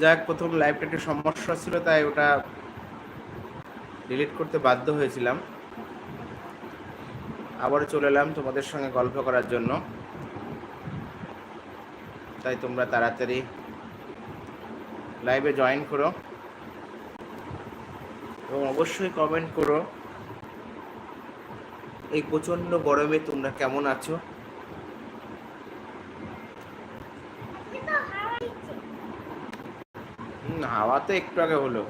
যাক, প্রথম লাইভটা একটু সমস্যা ছিল, তাই ওটা ডিলিট করতে বাধ্য হয়েছিলাম। আবার চলে এলাম তোমাদের সঙ্গে গল্প করার জন্য। তাই তোমরা তাড়াতাড়ি লাইভে জয়েন করো। এবং অবশ্যই কমেন্ট করো, এই প্রচণ্ড গরমে তোমরা কেমন আছো হুম, হাওয়া তো একটু আগে হলো।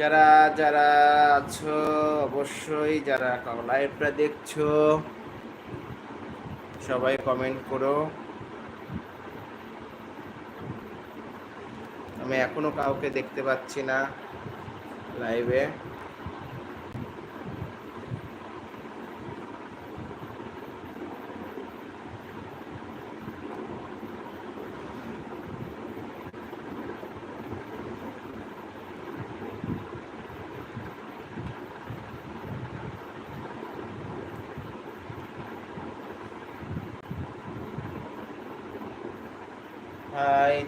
যারা যারা আছো অবশ্যই যারা লাইভটা দেখছ সবাই কমেন্ট করো। এখনও কাউকে দেখতে পাচ্ছি না লাইভে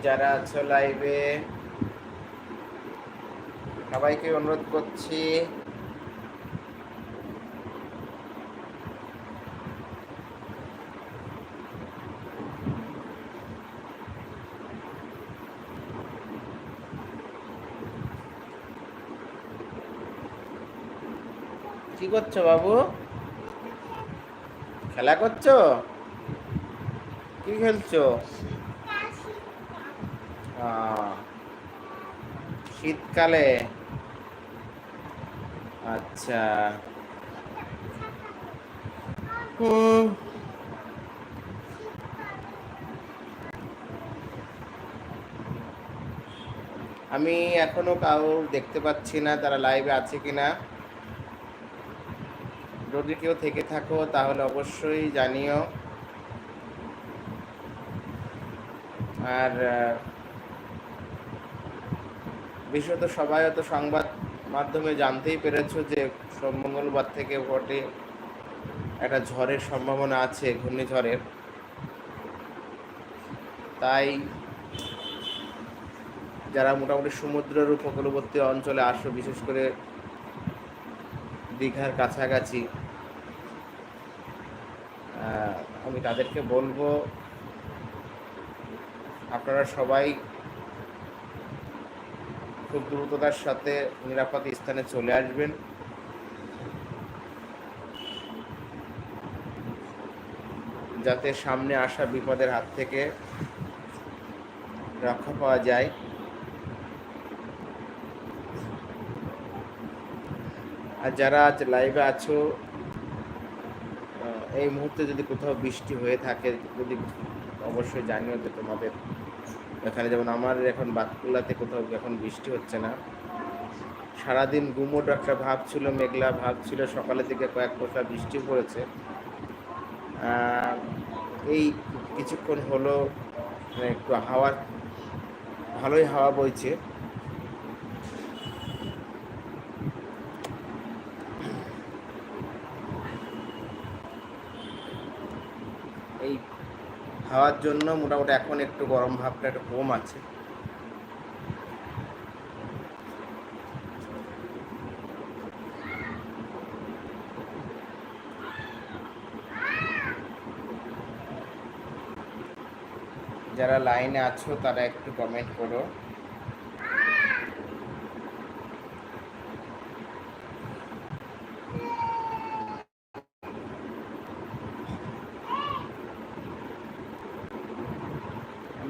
যারা আছো লাইভে সবাইকে অনুরোধ করছি। কি করছ বাবু? খেলা করছ? কি খেলছো? শীতকালে। আচ্ছা। হুম। আমি এখনও কাউ দেখতে পাচ্ছি না তারা লাইভে আছে কিনা। যদি কেউ থেকে থাকো তাহলে অবশ্যই জানিও। আর বিশেষত সবাই হয়তো সংবাদ মাধ্যমে জানতেই পেরেছ যে মঙ্গলবার থেকে ভোটে একটা ঝড়ের সম্ভাবনা আছে, ঘূর্ণিঝড়ের। তাই যারা মোটামুটি সমুদ্রের উপকূলবর্তী অঞ্চলে আসো, বিশেষ করে দীঘার কাছাকাছি আমি তাদেরকে বলব, আপনারা সবাই খুব দ্রুততার সাথে নিরাপদ স্থানে চলে আসবেন। যাতে সামনে আসা বিপদের হাত থেকে রক্ষা পাওয়া যায়। আর যারা আজ লাইভে আছো এই মুহূর্তে যদি কোথাও বৃষ্টি হয়ে থাকে, যদি অবশ্যই জানিও যে তোমাদের এখানে যেমন আমার এখন বাতকুল্লাতে কোথাও এখন বৃষ্টি হচ্ছে না। সারাদিন গুমোট একটা ভাব ছিল, মেঘলা ভাব ছিল, সকালের দিকে কয়েক ফোঁটা বৃষ্টি পড়েছে। এই কিছুক্ষণ হলো মানে একটু হাওয়া, ভালোই হাওয়া বইছে এই হাওয়ার জন্য মোটামুটি এখন একটু গরম ভাবটা একটু কম আছে। যারা লাইনে আছো তারা একটু কমেন্ট করো।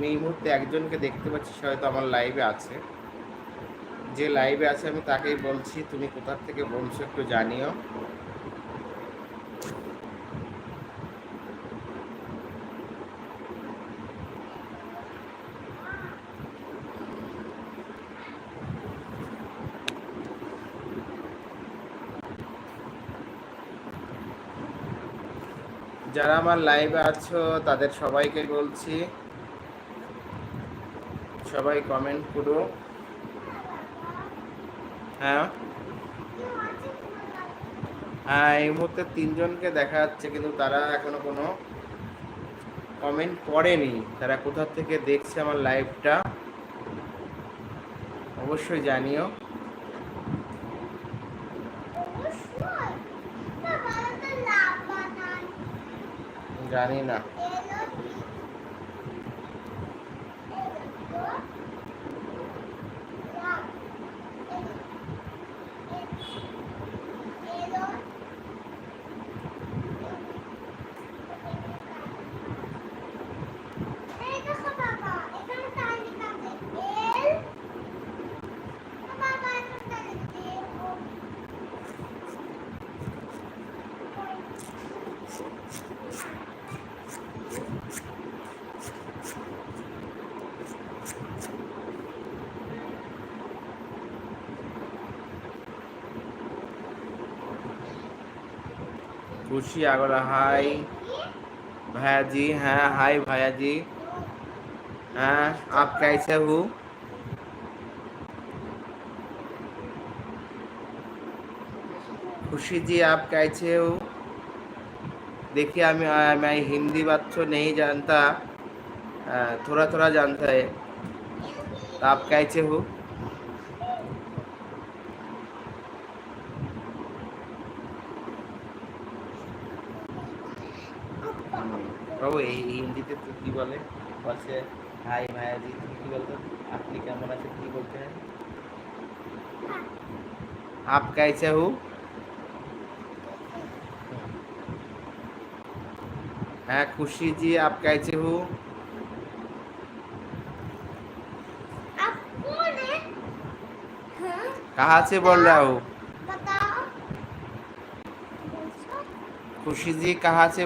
আমি এই মুহূর্তে একজনকে দেখতে পাচ্ছি, সে হয়তো আমার লাইভে আছে। যে লাইভে আছে, আমি তাকেই বলছি, তুমি কোথার থেকে বলছো একটু জানিও। যারা আমার লাইভে আছো, তাদের সবাইকে বলছি সবাই কমেন্ট করো। হ্যাঁ? হ্যাঁ এই মুহূর্তে তিনজনকে দেখা যাচ্ছে, কিন্তু তারা এখনও কোনো কমেন্ট করেনি। তারা কোথা থেকে দেখছে আমার লাইভটা অবশ্যই জানিও। জানি না। खुशी आगरा हाय भैया जी हाँ हाय भैया जी हाँ आप कैसे हो खुशी जी आप कैसे हो देखिए मैं मैं हिंदी बात तो नहीं जानता थोड़ा थोड़ा जानता है तो आप कैसे हो কি বলে বলছে হাই মায়াজি তুমি কি বলতো আপনি কেমন আছেন কি বলতে हैं आप कैसे हो हाँ खुशी जी आप कैसे हो आप कौन है हाँ कहाँ से बोल रहा हो बताओ खुशी जी कहाँ से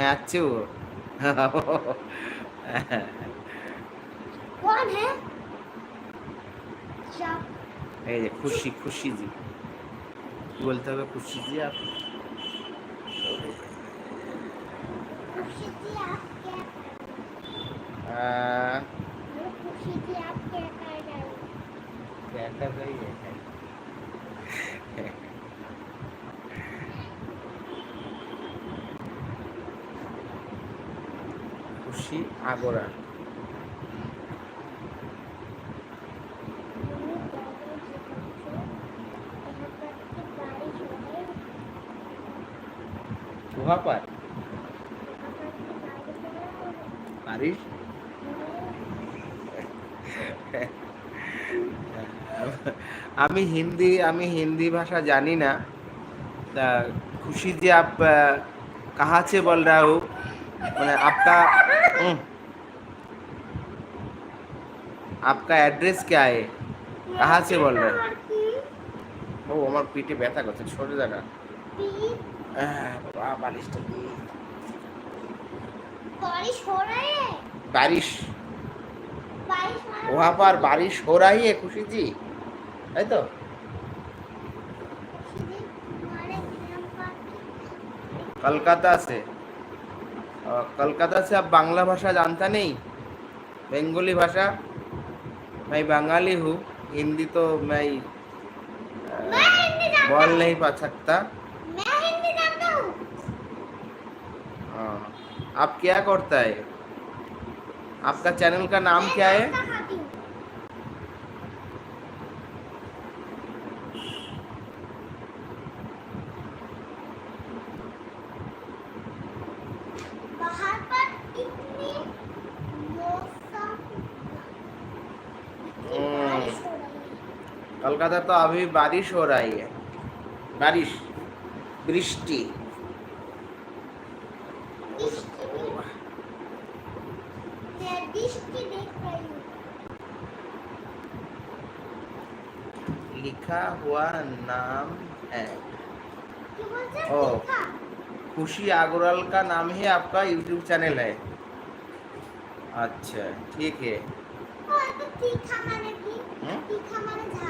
मैं अच्छी हूँ कौन है जब এই যে খুশি খুশি জি কি বলতে হবে খুশি জি आप खुशी थी आप क्या कर आ, रहे हो? আগরা वहाँ पर बारिश আমি হিন্দি আমি हिंदी भाषा जानी ना ता खुशी जी आप अ, कहाँ से बोल रहा हो मैंने आपका आपका एड्रेस क्या है कहाँ से बोल रहे हो ও আমার পিঠে ব্যথা করছে সরে জায়গা বাবা বালিশটা দিয়ে बारिश हो रही है बारिश बारिश मारा वहाँ पर बारिश हो रही है खुशी जी है तो हमारे ग्राम का मैं बंगाली हूँ हिंदी तो मैं मैं हिंदी बोल नहीं पा सकता। मैं हिंदी जानता हूँ। हाँ। आप क्या करता है? आपका चैनल का नाम क्या है। कलकत्ता तो अभी बारिश हो रही है बारिश বৃষ্টি বৃষ্টি मैं बृष्टि देख रही हूँ लिखा हुआ नाम है কি বলছে ও। টিকা खुशी अग्रवाल का नाम ही आपका यूट्यूब चैनल है अच्छा ठीक है ও এটা তীখা মানে কি হুম? তীখা মানে ঝাল কি মানে তীখা মানে তীখা। अच्छा अच्छा आप तीखा खाते हो हम्म, आप तीखा खाते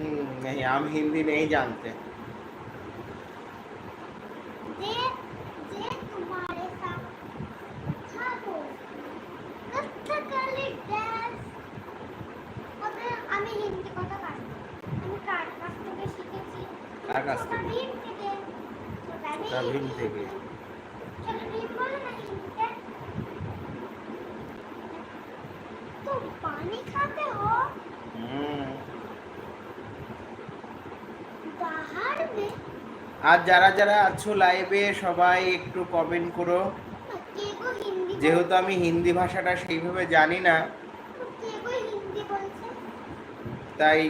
नहीं हम हिंदी नहीं जानते। আর যারা যারা আছো লাইভে সবাই একটু কমেন্ট করো। যেহেতু আমি হিন্দি ভাষাটা সেইভাবে জানি না, তাই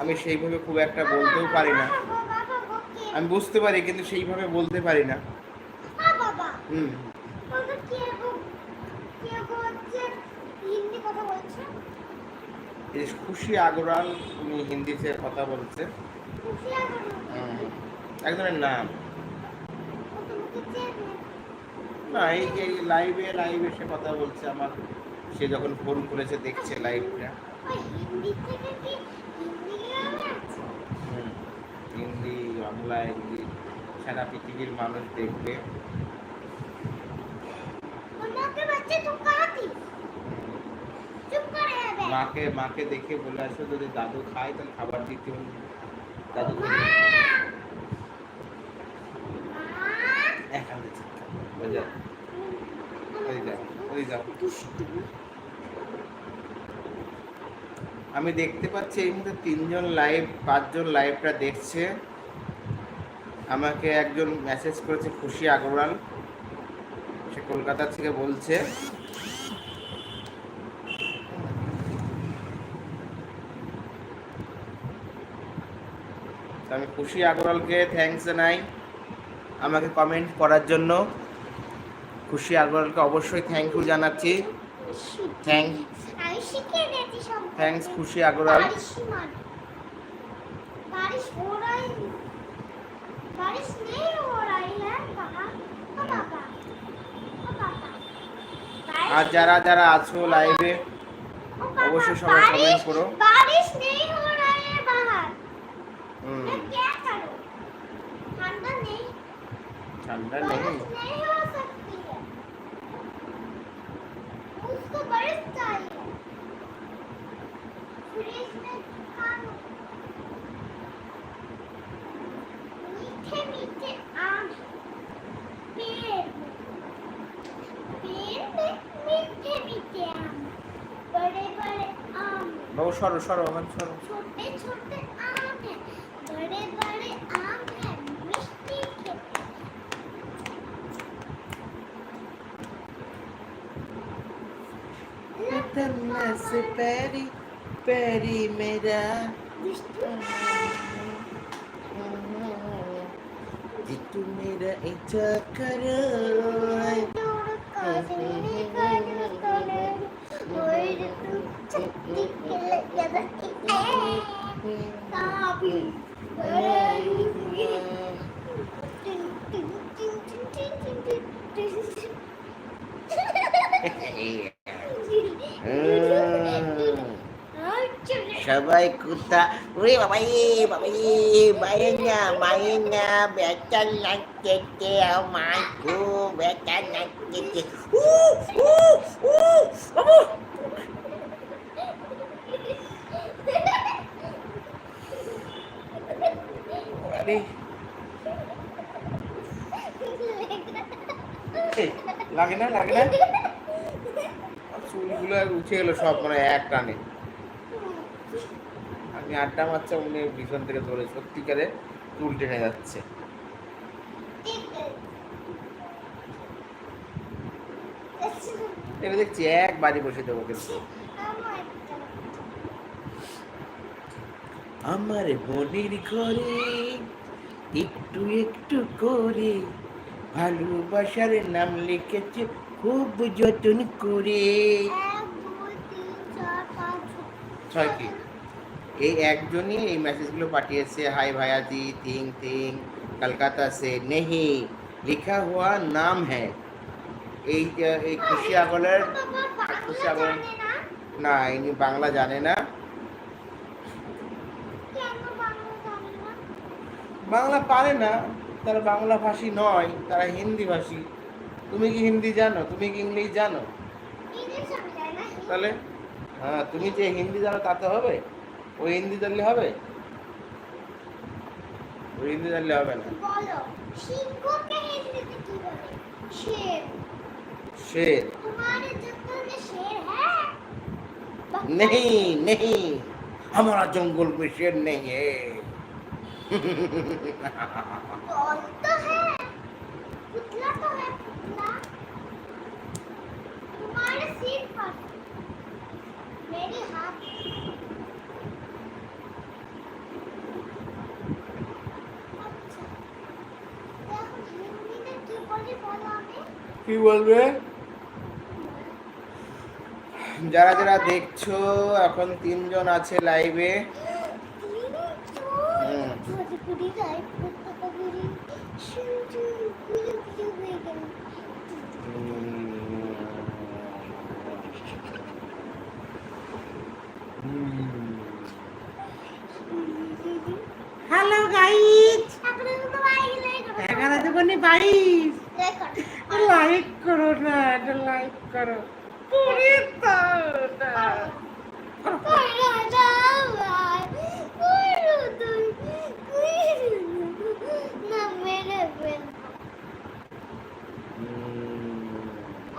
আমি সেইভাবে খুব একটা বলতেও পারি না। আমি বুঝতে পারি, কিন্তু সেইভাবে বলতে পারি না। হুম। খুশি আগরাল উনি হিন্দিতে কথা বলছে। একজনের নাম। না এই যে লাইভে লাইভে সে কথা বলছে আমার। সে যখন ফোন করেছে দেখছে লাইভটা হিন্দি বাংলা হিন্দি সারা পৃথিবীর মানুষ দেখবে। মাকে মাকে দেখে বলে আসো যদি দাদু খায় তাহলে খাবার দিতে হবে। আমি দেখতে পাচ্ছি এই মুহূর্তে তিনজন লাইভ পাঁচজন লাইভটা দেখছে। আমাকে একজন মেসেজ করেছে খুশি আগরওয়াল। সে কলকাতা থেকে বলছে। আমি খুশি আগরওয়ালকে থ্যাংকস জানাই আমাকে কমেন্ট করার জন্য। খুশি আগরওয়ালকে অবশ্যই থ্যাংক ইউ জানাচ্ছি। Thank thanks Khushi Agarwal. আর যারা যারা আছো লাইভে অবশ্যই সবাই কমেন্ট করো। ठंडा नहीं उसको बर्फ चाहिए फ्रिज में खाना मीठे मीठे आम पेड़ पेड़ में मीठे मीठे आम बड़े बड़े आम बहुत सरो सरो मन सरो छोटे छोटे से पैरी पैरी मेरा जी तू मेरा इच्छा करो সবাই কুত্তা ওরে বাবা এ বাবা এ মায়ে না মায়ে না ব্যথা লাগছে আমার খুব ব্যথা লাগছে উ উ লাগে না লাগে না চুলগুলো উঠে এলো সব মানে এক টানে আমি আড্ডা মারছে উনি পিছন থেকে ধরে সত্যিকারে চুল টেনে যাচ্ছে। এটা দেখছি এক বাড়ি বসে দেবো কিন্তু। আমার মনের ঘরে একটু একটু করে ভালোবাসার নাম লিখেছে খুব যত্ন করে। ছয় কি? এই একজনই এই মেসেজগুলো পাঠিয়েছে হাই ভায়াজি তিং তিং কলকাতা সে নেহি লিখা হওয়া নাম হ্যাঁ এই এই খুশি আগলের খুশি আগল না ইনি বাংলা জানে না। বাংলা পারে না তারা বাংলা ভাষী নয় তারা হিন্দি ভাষী। তুমি কি হিন্দি জানো? তুমি কি ইংলিশ জানো? তাহলে হ্যাঁ তুমি যে হিন্দি জানো তাতে হবে? ওই হিন্দি জানলে হবে ওই হিন্দি জানলে হবে না বলো সিংহকে হিন্দিতে কি বলে শের শের तुम्हारे जंगल में शेर है नहीं नहीं हमारा जंगल में शेर नहीं है बॉल तो है पुतला तो है पुतला तुम्हारे सिर पर मेरे हाथ কি বলবে? যারা যারা দেখছ এখন তিনজন আছে লাইভে। হ্যালো গাইস এগারো দুগুনি বাইশ। লাইক করো না এটা লাইক করো করে না।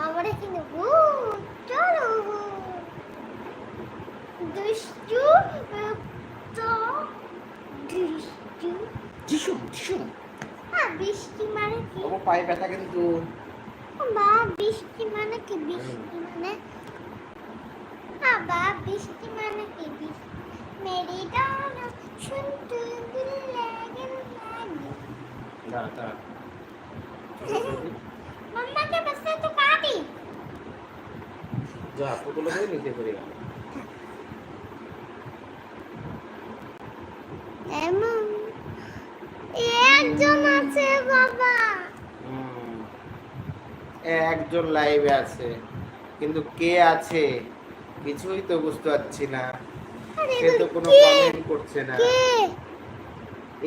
আমার এখানে চলো দুষ্টু তো দুষ্টু যিশুম যিশুম মা বৃষ্টি মানে কি? পায়ে ব্যথা কিন্তু। বৃষ্টি মানে কি? বৃষ্টি মানে? বাবা বৃষ্টি মানে কি? বৃষ্টি মেরি শুনতে দিল লাগে বসে তো কাটি যা নিতে পারি এমন একজন আছে বাবা। একজন লাইভে আছে কিন্তু কে আছে? কিছুই তো বুঝতে পারছি না। সে তো কোনো কমেন্ট করছে না।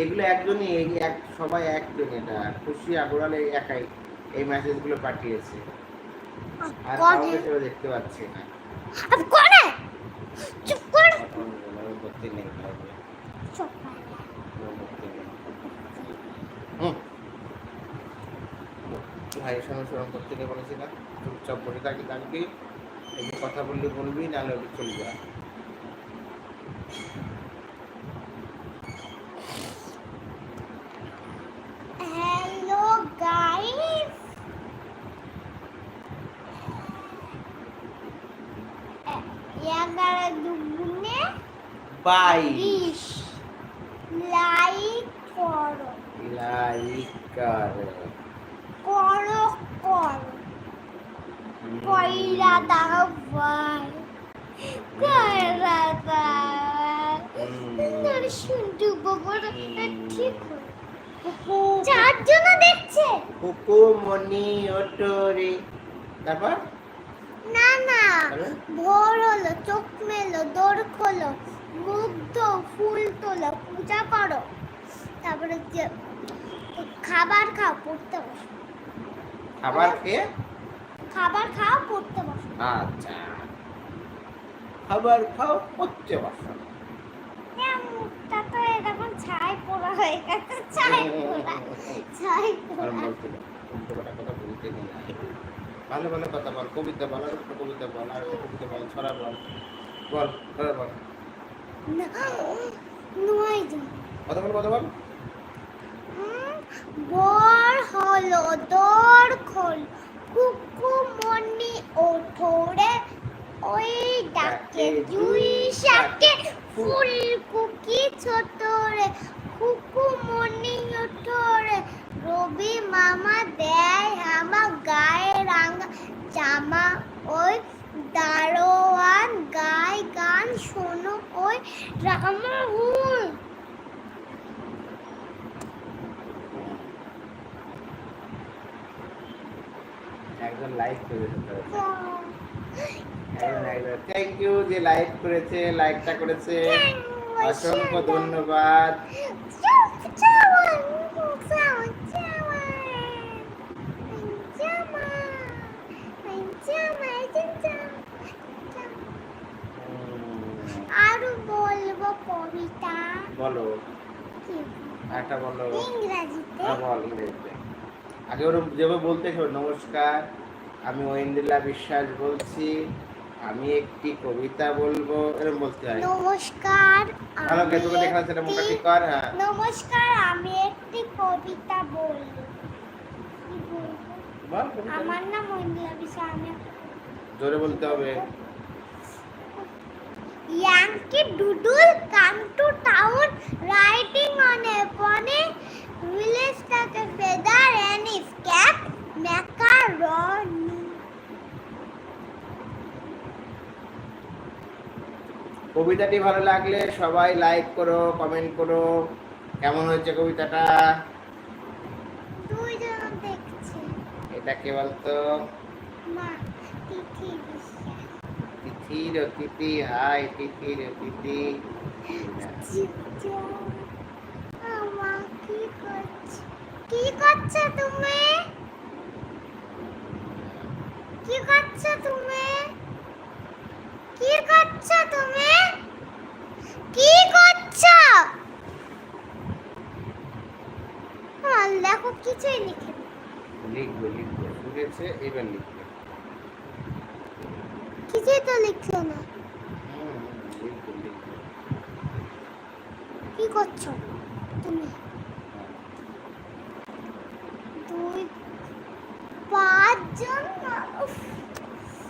এগুলো একজনই এক সবাই একজন এটা। খুশি আগরওয়াল একাই এই মেসেজগুলো পাঠিয়েছে। আর কাউকে কেউ দেখতে পাচ্ছি না। চুপ কর। চুপ কর। ভাইয়ের সঙ্গে স্মরণ করতে গিয়ে বলেছিলাম চুপচাপ বসে থাকি তাকে একটু কথা বললে বলবি নাহলে ওটি চলবে না Like, লাইক Like, লাইক করো করো। কইরা দাও ভাই কইরা দাও তোর শুনটু গোবর ঠিক হলো। চারজন দেখছে? হুকুমনি ওটরে তারপর? না না। ভোর হলো চোখ মেলো দৌড় খোলো মুখ ধো ফুল তোলো পূজা করো। তারপরে খাবার খাও পড়তে বসো। খাবার খেয়ে? খাবার খাও পড়তে বসো। আচ্ছা। খাবার খাও পড়তে বসো। ছাই পোড়া হয়ে গেছে ছাই পোড়া ছাই পোড়া। বলতে নেই ভালো ভালো কথা বল কবিতা বল আর একটা কবিতা বল আর একটা কবিতা বল ছড়া বল। বল ছড়া বল। না নয় কথা বল কথা বল? বর হলো দর খোল কুকু মনি ওঠোরে ওই ডাকে জুই শাকে ফুল কুকি ছোট রে কুকু মনি ওঠোরে রবি মামা দেয় আমা গায়ে রাঙা জামা ওই দারোয়ান গায় গান শোনো ওই রামা হুল। একজন লাইক একজন একজন থ্যাংক ইউ যে লাইক করেছে লাইকটা করেছে। অসংখ্য ধন্যবাদ। উম, আরও বলব কবিতা। বলো? একটা বলো। ইংরাজিতে। হ্যাঁ, বল ইংরেজিতে আগে ওরকম যেভাবে বলতে নমস্কার আমি ঐন্দ্রিলা বিশ্বাস বলছি আমি একটি কবিতা বলব এরকম বলতে হয়। নমস্কার ভালো কে তোকে দেখা যাচ্ছে একটি- ঠিক কর হ্যাঁ। নমস্কার আমি একটি কবিতা বলব। আমার নাম বিষয় আমি জোরে বলতে হবে। Yankee Doodle come to town riding on a pony village like a feather and his cap macaroni. কবিতাটি ভালো লাগলে সবাই লাইক করো কমেন্ট করো। কেমন হয়েছে কবিতাটা? এটা কে বলতো? তিথির তিথি হাই তিথির তিথি জিজ্ঞা আমা কি করছে কি করছ তুমি? কি করছ তুমি? কি করছ তুমি? কি করছ? আমার দেখো কিছুই লিখে। লিখবে লিখবে শুনেছে এবার লিখবে। কিছুই তো লিখছো না। কি করছ তুমি দুই পাঁচজন না উফ, পাঁচজন লাইক করে দিই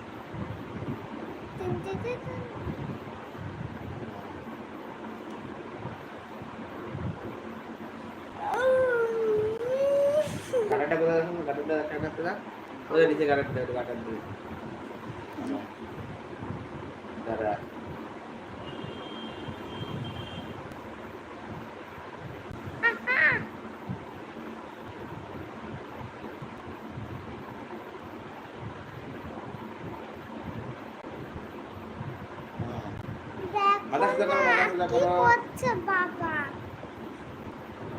তিন। গাটাটা কোথায় দেখুন গাটাটা দেখ ওদের নিচে কাটাটা কাটার দিয়ে দাঁড়া বাবা?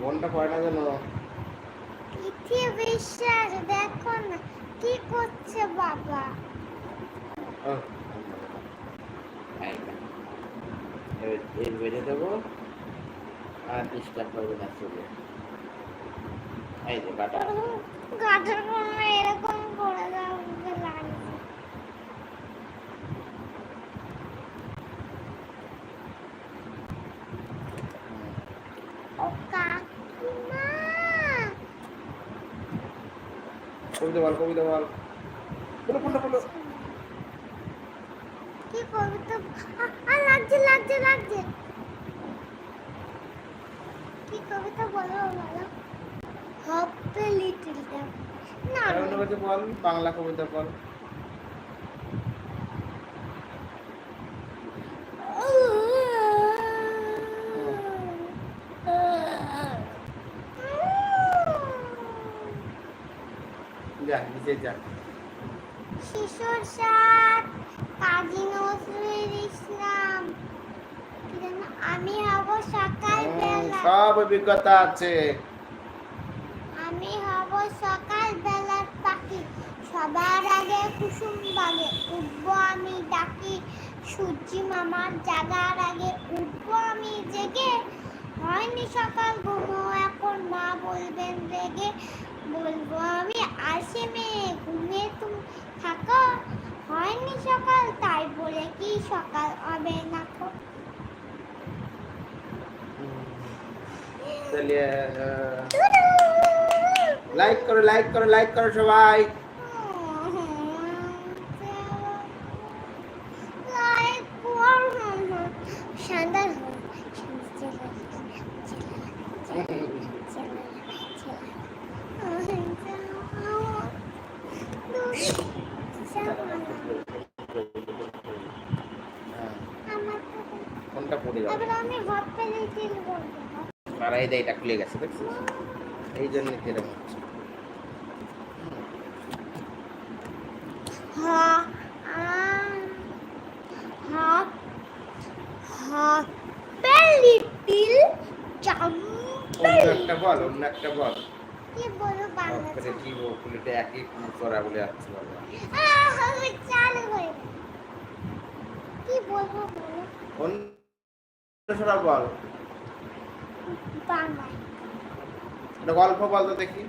মনটা না বিশ্বাস দেখো না কি করছে বাবা? ও, এই না। বেঁধে দেবো আর করবে না চলে এই যে গাটা গাছের কোনো এরকম করে দেওয়া লাগছে ও কাকিমা কবিতা বল কবিতা বল। বলো বলো বলো। কি কবিতা? লাগছে লাগছে লাগছে। কি কবিতা বলো বলো। হপে লিটল না বাংলা কবিতা বল। যা শিশুর সাথ কাজী নজরুল ইসলাম। আমি হব সকাল বেলা। সব অভিজ্ঞতা আছে। আমি হব সকাল বেলার পাখি। সবার আগে কুসুম বাগে উঠবো আমি ডাকি সূর্যি মামার জাগার আগে। উঠবো আমি জেগে। হয়নি সকাল ঘুমো এখন মা বলবেন রেগে। বলব, আমি আসে মেয়ে, ঘুমিয়ে তুমি থাকো হয়নি সকাল, তাই বলে কি সকাল হবে না খো? চলিয়ে লাইক করো লাইক করো লাইক করো সবাই Like warm. Sandal. হ্যাঁ, কোনটা পড়ে যাবে এবার আমি হাত পেলে তিল করব আর খুলে গেছে দেখছিস এই জন্য এরকম। হচ্ছে একটা বল অন্য একটা বল। কি বলো বাংলা কি বল ফুলিটা একই করা বলে যাচ্ছে বাবা। চালু হয়ে কি বলব বলো? অন্য সরা বল। একটা গল্প বল তো দেখি।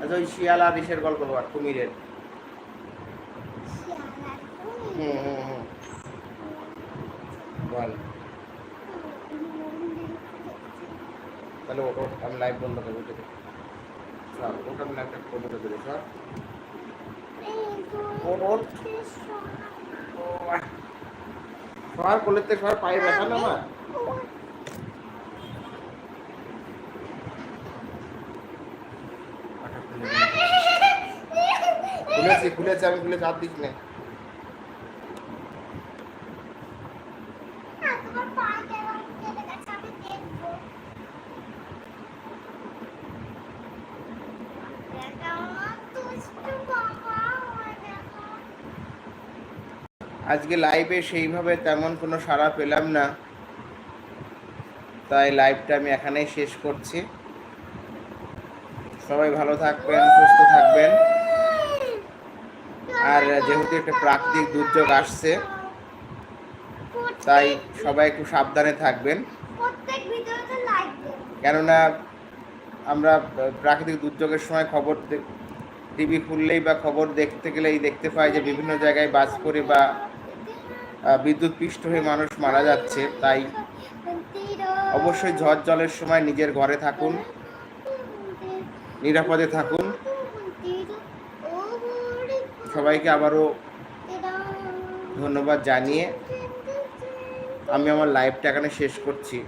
আচ্ছা ওই শিয়াল ইসের গল্প বল কুমিরের। হুম হুম হুম। বল। তাহলে ওটা আমি লাইভ বন্ধ করে উঠে দেখি। ওটা আমি লাইভটা বন্ধ করে দিই সর ওর ওর। সর কোলেতে সর পায়ে ব্যথা না আমার খুলেছি খুলেছি আমি খুলে চাপ দিস না তোমার পা কেমন কেটে গেছে আমি দেখব। দেখো, দুষ্টু বাবা আমার দেখো। আজকে লাইভে সেইভাবে তেমন কোনো সাড়া পেলাম না। তাই লাইভটা আমি এখানেই শেষ করছি। সবাই ভালো থাকবেন সুস্থ থাকবেন। আর যেহেতু একটা প্রাকৃতিক দুর্যোগ আসছে তাই সবাই একটু সাবধানে থাকবেন। কেননা আমরা প্রাকৃতিক দুর্যোগের সময় খবর টিভি খুললেই বা খবর দেখতে গেলেই দেখতে পাই যে বিভিন্ন জায়গায় বাস করে বা বিদ্যুৎ পৃষ্ঠ হয়ে মানুষ মারা যাচ্ছে তাই অবশ্যই ঝড় জলের সময় নিজের ঘরে থাকুন নিরাপদে থাকুন। সবাইকে আবারও ধন্যবাদ জানিয়ে আমি আমার লাইভটা এখানে শেষ করছি।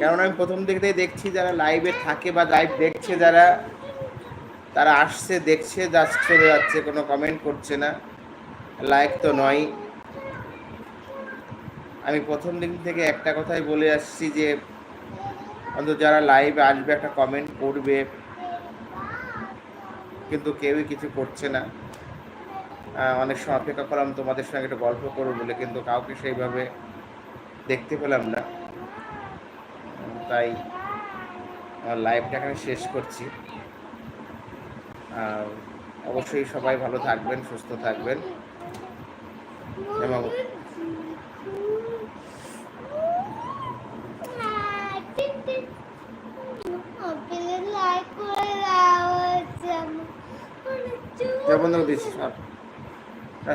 কারণ আমি প্রথম দিক থেকে দেখছি যারা লাইভে থাকে বা লাইভ দেখছে যারা, তারা আসছে, দেখছে জাস্ট চলে যাচ্ছে, কোনো কমেন্ট করছে না। লাইক তো নয়। আমি প্রথম দিন থেকে একটা কথাই বলে আসছি যে, অন্তত যারা লাইভে আসবে, একটা কমেন্ট করবে। কিন্তু কেউই কিছু করছে না। অনেক সময় অপেক্ষা করলাম, তোমাদের সঙ্গে একটা গল্প করব বলে, কিন্তু কাউকে সেইভাবে দেখতে পেলাম না। তাই, আমার লাইভটা এখানে শেষ করছি। অবশ্যই সবাই ভালো থাকবেন, সুস্থ থাকবেন। এবং বন্ধু দিচ্ছি